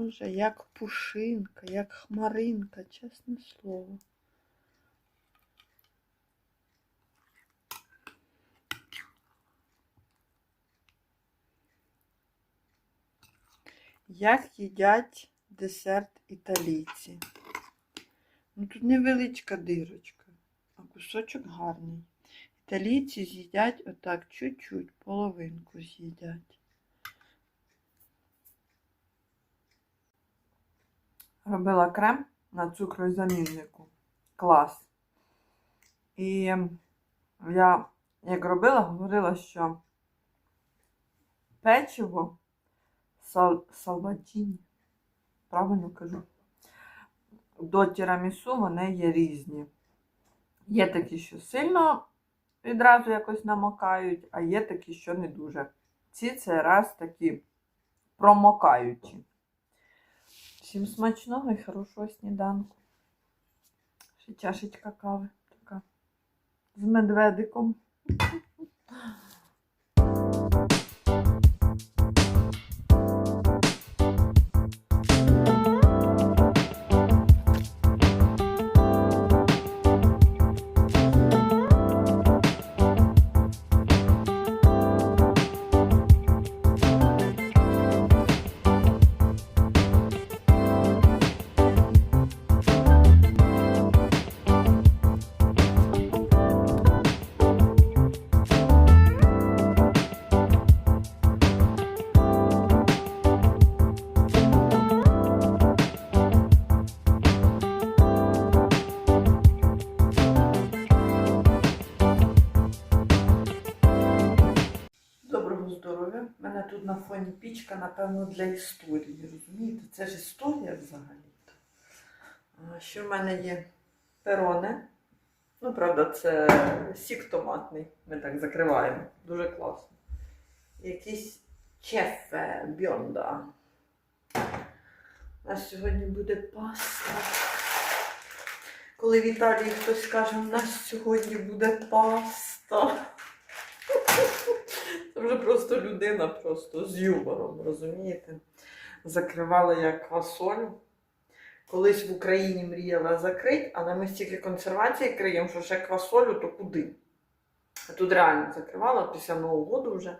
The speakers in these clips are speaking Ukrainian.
Боже, як пушинка, як хмаринка, чесне слово. Як їдять десерт італійці? Ну тут невеличка дирочка, а кусочок гарний. Італійці з'їдять отак чуть-чуть, половинку з'їдять. Робила крем на цукрозаміннику. Клас. І я, як робила, говорила, що печиво сал, салватіні, правильно кажу, до тірамісу вони є різні. Є такі, що сильно відразу якось намокають, а є такі, що не дуже. Ці це раз такі промокаючі. Всім смачного і хорошого сніданку. Ще чашечка кави така з медведиком. На фоні пічка, напевно, для історії. Розумієте? Це ж історія взагалі. А Ще в мене є пероне. Ну, правда, це сік томатний. Ми так закриваємо. Дуже класно. Якийсь чефе бьонда. У нас сьогодні буде паста. Коли в Італії хтось каже, у нас сьогодні буде паста. Вже просто людина просто з юмором, розумієте? Закривала я квасолю. Колись в Україні мріяла закрити, але ми стільки консервації криємо, що ще квасолю, то куди? Тут реально закривала після Нового году вже.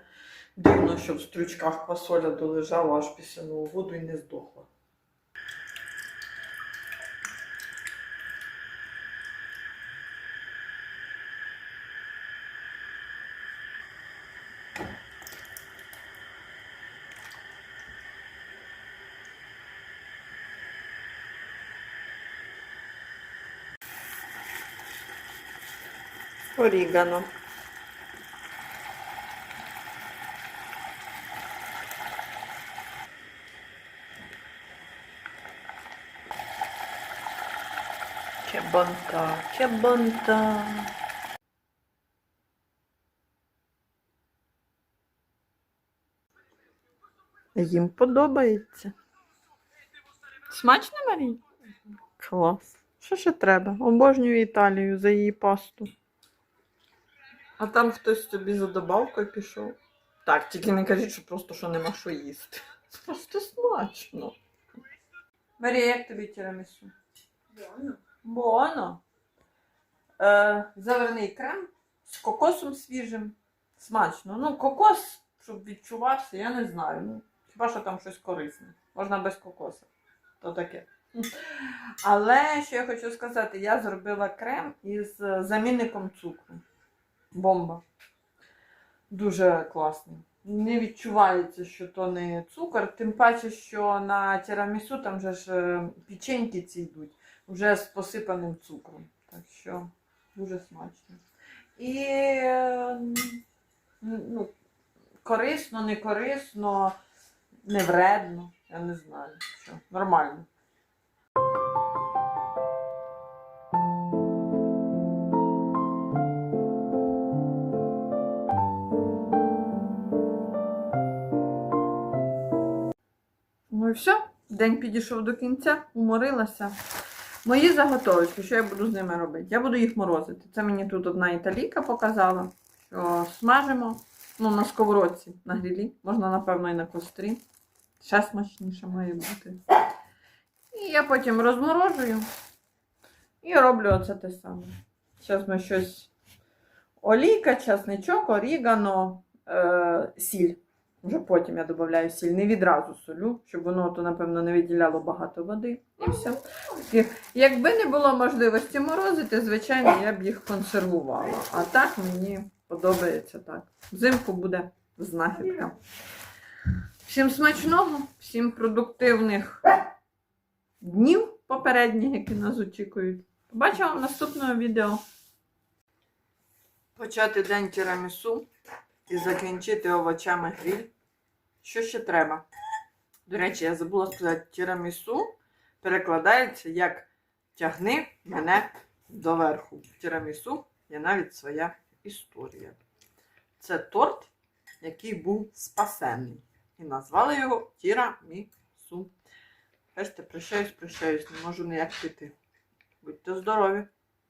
Дивно, що в стручках квасоля долежала аж після Нового году і не здохла. Орігано. Чебонта, чебонта. Їм подобається. Смачно, Марій? Клас. Що ще треба? Обожнюю Італію за її пасту. А там хтось тобі за добавкою пішов. Так, тільки не кажіть, що просто що нема що їсти. Просто смачно. Марія, як тобі тірамісу? Боно. Е, заварний крем з кокосом свіжим. Смачно. Ну, кокос, щоб відчувався, я не знаю. Ну, хіба що там щось корисне. Можна без кокоса. То таке. Але що я хочу сказати, я зробила крем із е, замінником цукру. Бомба. Дуже класний. Не відчувається, що то не цукор, тим паче, що на тірамісу там же ж е, печеньки ці йдуть вже з посипаним цукром. Так що дуже смачно. І е, ну, корисно, не корисно, не вредно. Я не знаю. Що. Нормально. І все, день підійшов до кінця, уморилася. Мої заготовки, що я буду з ними робити? Я буду їх морозити. Це мені тут одна італійка показала, що смажимо ну, на сковородці на грілі, можна, напевно, і на кострі. Ще смачніше має бути. І я потім розморожую і роблю оце те саме. Зараз ми щось. Олійка, часничок, орігано, е, сіль. Вже потім я додаю сіль, не відразу солю, щоб воно, то, напевно, не виділяло багато води. І все. Якби не було можливості морозити, звичайно, я б їх консервувала. А так мені подобається так. Взимку буде знахідка. Всім смачного, всім продуктивних днів попередніх, які нас очікують. Побачимо в наступному відео. Почати день тірамісу і закінчити овочами гриль. Що ще треба? До речі, я забула сказати, тірамісу перекладається як тягни мене доверху. Тірамісу є навіть своя історія. Це торт, який був спасений. І назвали його тірамісу. Бачите, прощаюсь, прощаюсь, не можу ніяк піти. Будьте здорові!